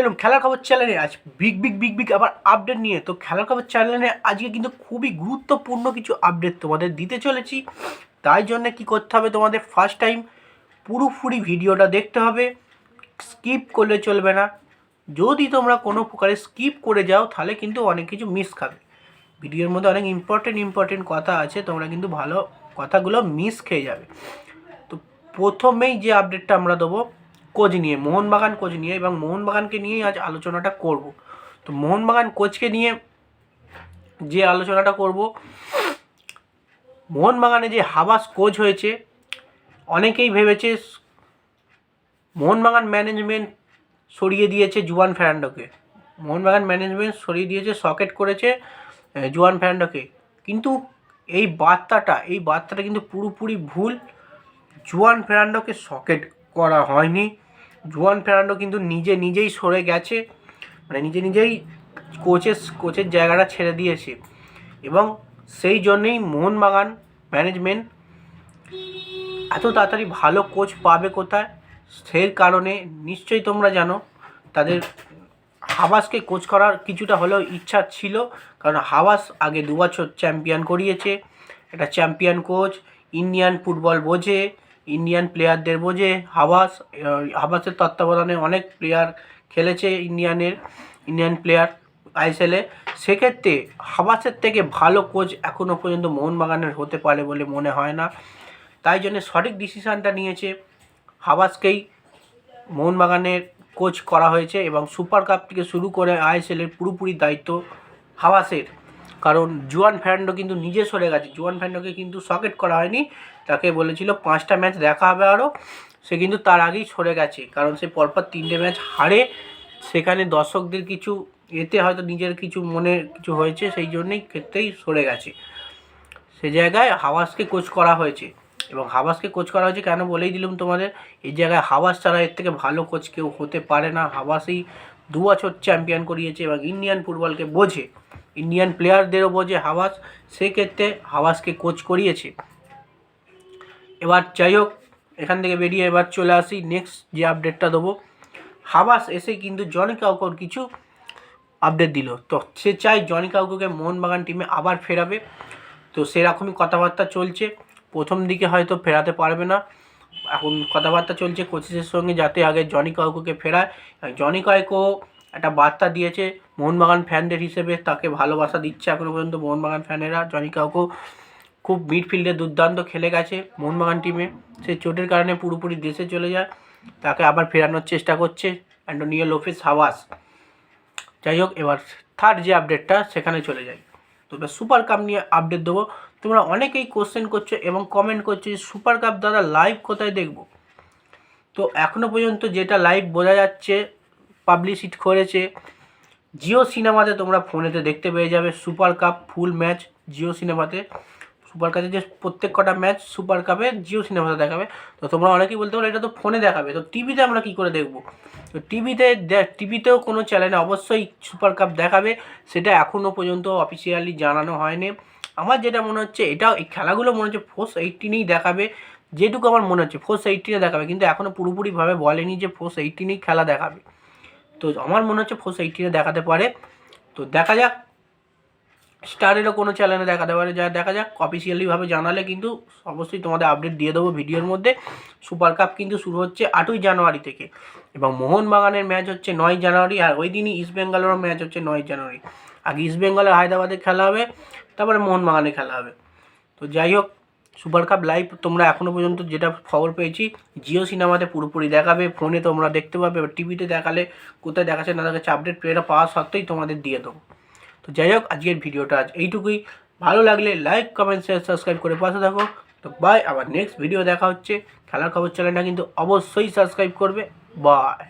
এলাম, খেলার খবর চ্যানেলে আজ বিগ বিগ বিগ বিগ আবার আপডেট নিয়ে। তো খেলার খবর চ্যানেলে আজকে কিন্তু খুবই গুরুত্বপূর্ণ কিছু আপডেট তোমাদের দিতে চলেছি। তাই জন্য কি করতে হবে তোমাদের ফার্স্ট টাইম পুরোপুরি ভিডিওটা দেখতে হবে। স্কিপ করলে চলবে না। যদি তোমরা কোনো প্রকারে স্কিপ করে যাও, তাহলে কিন্তু অনেক কিছু মিস খাবে। ভিডিওর মধ্যে অনেক ইম্পর্টেন্ট ইম্পর্টেন্ট কথা আছে। তোমরা কিন্তু ভালো কথাগুলো মিস খেয়ে যাবে। তো প্রথমেই যে আপডেটটা আমরা দেবো কোচ নিয়ে, মোহনবাগান কোচ নিয়ে এবং মোহনবাগানকে নিয়েই আজ আলোচনাটা করব। তো মোহনবাগান কোচকে নিয়ে যে আলোচনাটা করব, মোহনবাগানে যে হাবাস কোচ হয়েছে, অনেকেই ভেবেছে মোহনবাগান ম্যানেজমেন্ট সরিয়ে দিয়েছে জুয়ান ফেরান্ডোকে। মোহনবাগান ম্যানেজমেন্ট সরিয়ে দিয়েছে, সকেট করেছে জুয়ান ফেরান্ডোকে। কিন্তু এই বার্তাটা এই বার্তাটা কিন্তু পুরোপুরি ভুল। জুয়ান ফেরান্ডোকে সকেট করা হয়নি। জুয়ান ফেরান্ডো কিন্তু নিজে নিজেই সরে গেছে মানে নিজে নিজেই কোচের কোচের জায়গাটা ছেড়ে দিয়েছে। এবং সেই জন্যেই মোহনবাগান ম্যানেজমেন্ট এত তাড়াতাড়ি ভালো কোচ পাবে কোথায়? সেই কারণে নিশ্চয়ই তোমরা জানো, তাদের হাবাসকে কোচ করার কিছুটা হলেও ইচ্ছা ছিল, কারণ হাবাস আগে দু বছর চ্যাম্পিয়ন করিয়েছে। একটা চ্যাম্পিয়ন কোচ ইন্ডিয়ান ফুটবল বোঝে। ইন্ডিয়ান প্লেয়ার প্লেয়ারদের বোঝে হাবাস হাবাসের তত্ত্বাবধানে অনেক প্লেয়ার খেলেছে ইন্ডিয়ানের ইন্ডিয়ান প্লেয়ার আইএসএলে সেক্ষেত্রে হাবাসের থেকে ভালো কোচ এখনও পর্যন্ত মোহনবাগানের হতে পারে বলে মনে হয় না। তাই জন্য সঠিক ডিসিশানটা নিয়েছে হাবাসকেই মোহনবাগানের কোচ করা হয়েছে এবং সুপার কাপ থেকে শুরু করে আইএসএলের পুরোপুরি দায়িত্ব হাওয়াসের কারণ জুয়ান ফ্যান্ডো কিন্তু নিজে সরে গেছে। জুয়ান ফ্যান্ডোকে কিন্তু সকেট করা হয়নি। তাকে বলেছিল পাঁচটা ম্যাচ দেখা হবে আরও। সে কিন্তু তার আগেই সরে গেছে। কারণ সে পরপর তিনটে ম্যাচ হারে। সেখানে দর্শকদের কিছু এতে হয়তো নিজের কিছু মনে কিছু হয়েছে, সেই জন্যই ক্ষেত্রেই সরে গেছে। সে জায়গায় হাওয়াসকে কোচ করা হয়েছে। এবং হাওয়াসকে কোচ করা হয়েছে কেন বলেই দিলাম তোমাদের? এই জায়গায় হাওয়াস ছাড়া এর থেকে ভালো কোচ কেউ হতে পারে না। হাওয়াসই দু বছর চ্যাম্পিয়ন করিয়েছে এবং ইন্ডিয়ান ফুটবলকে বোঝে। ইন্ডিয়ান প্লেয়ারদেরও বোঝে হাওয়াস সেক্ষেত্রে হাওয়াসকে কোচ করিয়েছে। এবার যাই হোক, এখান থেকে বেরিয়ে এবার চলে আসি। নেক্সট যে আপডেটটা দেবো। হাবাস এসে কিন্তু জনি কাউকর কিছু আপডেট দিল। তো সে চায় জনি কাউকে মোহনবাগান টিমে আবার ফেরাবে। তো সেরকমই কথাবার্তা চলছে। প্রথম দিকে হয়তো ফেরাতে পারবে না। এখন কথাবার্তা চলছে কোচেসের সঙ্গে যাতে আগে জনি কাউকে ফেরায়। জনি কাউকো একটা বার্তা দিয়েছে, মোহনবাগান ফ্যানদের হিসেবে তাকে ভালোবাসা দিচ্ছে এখনও পর্যন্ত মোহনবাগান ফ্যানেরা। জনি কাউকো খুব মিডফিল্ডে দুর্দান্ত খেলে গেছে মোহনবাগান টিমে। সে চোটের কারণে পুরোপুরি দেশে চলে যায়। তাকে আবার ফেরানোর চেষ্টা করছে অ্যান্টোনিও লোফেস হাওয়াস। যাই হোক, এবার থার্ড যে আপডেটটা সেখানে চলে যাই। তো এবার সুপার কাপ নিয়ে আপডেট দেবো। তোমরা অনেকেই কোশ্চেন করছ এবং কমেন্ট করছ যে সুপার কাপ দাদা লাইভ কোথায় দেখব? তো এখনও পর্যন্ত যেটা লাইভ বোঝা যাচ্ছে পাবলিশিট করেছে, জিও সিনেমাতে তোমরা ফোনেতে দেখতে পেয়ে যাবে, super cup full match Jio সিনেমাতে সুপার কাপে যে প্রত্যেক কটা ম্যাচ সুপার কাপে জিও সিনেমাতে দেখাবে। তো তোমরা অনেকেই বলতে পারো এটা তো ফোনে দেখাবে। তো টিভিতে আমরা কী করে দেখব? তো টিভিতে টিভিতেও কোনো চ্যানেলে অবশ্যই সুপার কাপ দেখাবে, সেটা এখনও পর্যন্ত অফিসিয়ালি জানানো হয়নি। আমার যেটা মনে হচ্ছে এটা এই খেলাগুলো মনে হচ্ছে ফোর্স এইটিনেই দেখাবে। যেটুকু আমার মনে হচ্ছে ফোর্স এইটিনে দেখাবে। কিন্তু এখনও পুরোপুরিভাবে বলেনি যে ফোর্স এইটিনেই খেলা দেখাবে। তো আমার মনে হচ্ছে ফোর্স এইটিনে দেখাতে পারে। তো দেখা যাক। স্টারেরও কোনো চ্যানেলে দেখাতে পারে। যা দেখা যাক অফিসিয়ালিভাবে জানালে কিন্তু অবশ্যই তোমাদের আপডেট দিয়ে দেবো ভিডিওর মধ্যে। সুপার কাপ কিন্তু শুরু হচ্ছে আটই জানুয়ারি থেকে এবং মোহনবাগানের ম্যাচ হচ্ছে নয় জানুয়ারি আর ওই দিনই ইস্ট বেঙ্গলেরও ম্যাচ হচ্ছে নয় জানুয়ারি। আগে ইস্ট বেঙ্গলের হায়দ্রাবাদে খেলা হবে, তারপরে মোহনবাগানে খেলা হবে। তো যাই হোক সুপার কাপ লাইভ তোমরা এখনও পর্যন্ত যেটা খবর পেয়েছি, জিও সিনেমাতে পুরোপুরি দেখাবে, ফোনে তোমরা দেখতে পাবে টিভিতে দেখালে, কোথায় দেখাচ্ছে না দেখাচ্ছে আপডেট পেয়েটা পাওয়া সত্ত্বেই তোমাদের দিয়ে দেবো। তো যাই হোক আজকের ভিডিওটা আজ এইটুকুই। ভালো লাগলে লাইক কমেন্ট শেয়ার সাবস্ক্রাইব করে পাশে থাকো। তো বাই আবার নেক্সট ভিডিও দেখা হচ্ছে। খেলার খবর চ্যানেলটা কিন্তু অবশ্যই সাবস্ক্রাইব করবে। বাই